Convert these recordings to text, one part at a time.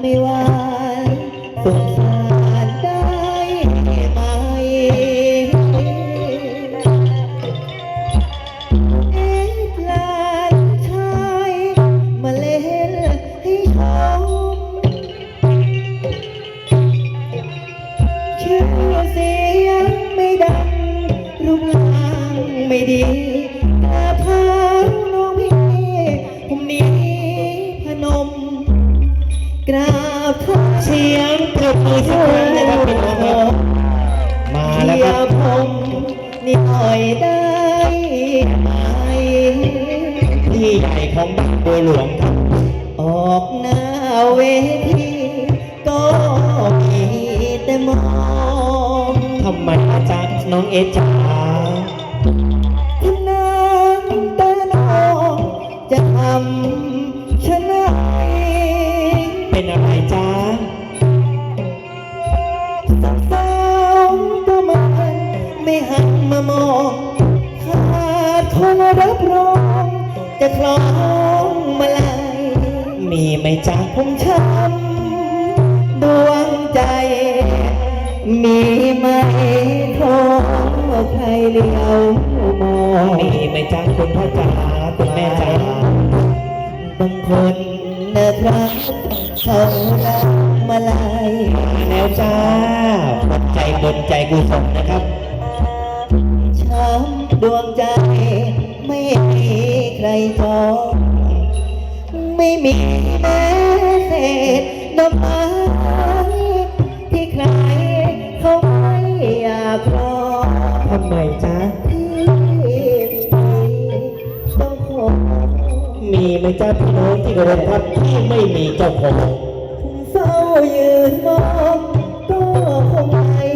ไม่หวานสงสารได้ไหม เอ๊ะหานชามาเล่นให้ชมชื่อสียงไม่ดังรูปร่างไม่ดี กราบเสียงปรบมือสักครั้งนะครับพี่น้องครับมาแล้วครับ ผมนิดหน่อยได้ไหมพี่ใหญ่ของบางบัวหลวงครับ ออกหน้าเวทีก็มีแต่มองทำไมอาจารย์น้องเอจ๋าน้ำตาน้องจะทำชนะเป็น สาวๆตัวมันไม่หันมามองขาดคนรับรองจะคล้องมาลายมีไหมจ้าผมช้ำดวงใจ มีไหมโทรใครเลี้ยวมองมีไหมจ้าคุณพ่อจ๋าคุณแม่จ๋าบางคน นะครับเขารักมาลายแล้วจ้าบนใจบนใจกุศลนะครับช้ำดวงใจไม่มีใครจองไม่มีแม้เศษดอกไม้ที่ใครเขาไม่อยากรอทำไมจ้า มีไหมจ้าพี่น้องที่เคารพครับที่ไม่มีเจ้าของเฝ้ายืนมองก็คงไม่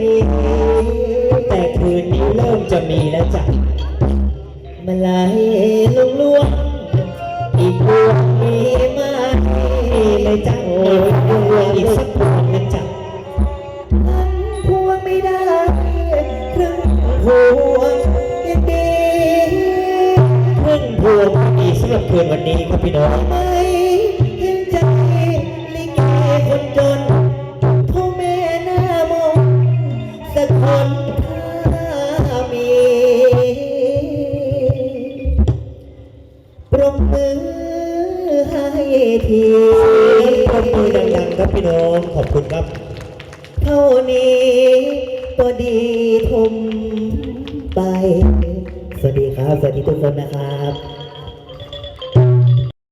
มีแต่คืนนี้เริ่มจะมีแล้วจ้ะมาไหลลุงลวงอีกพวงมีไหมมีไหมจ้า มีสำหรับคืนวันนี้ครับพี่น้องไม่เห็นใจลิเกคนจนพ่อแม่หน้ามองสักคนถ้ามีปรบมือให้ทีปรบมือดังๆครับพี่น้องขอบคุณครับ เท่านี้ก็ดีทมไป สวัสดีครับ สวัสดีทุกคนนะครับ